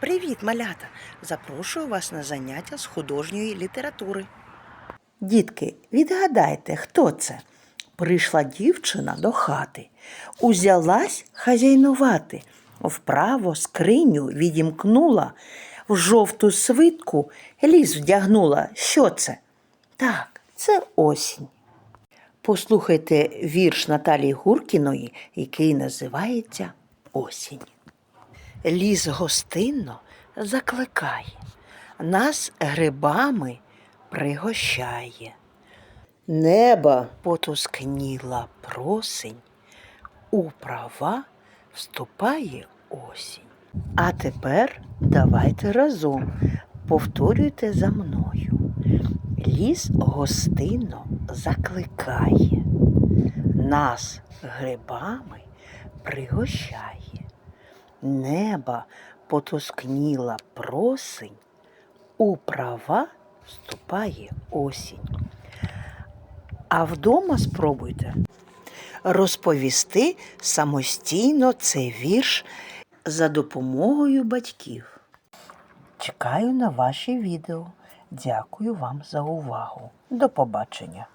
Привіт, малята! Запрошую вас на заняття з художньої літератури. Дітки, відгадайте, хто це? Прийшла дівчина до хати, узялась хазяйнувати, вправо скриню відімкнула, в жовту свитку ліс вдягнула. Що це? Так, це осінь. Послухайте вірш Наталії Гуркіної, який називається Осінь. Ліс гостинно закликає, нас грибами пригощає. Неба потускніла просень, у права вступає осінь. А тепер давайте разом повторюйте за мною. Ліс гостинно закликає, нас грибами пригощає. Неба потускніла просень, у права вступає осінь. А вдома спробуйте розповісти самостійно цей вірш за допомогою батьків. Чекаю на ваші відео. Дякую вам за увагу. До побачення!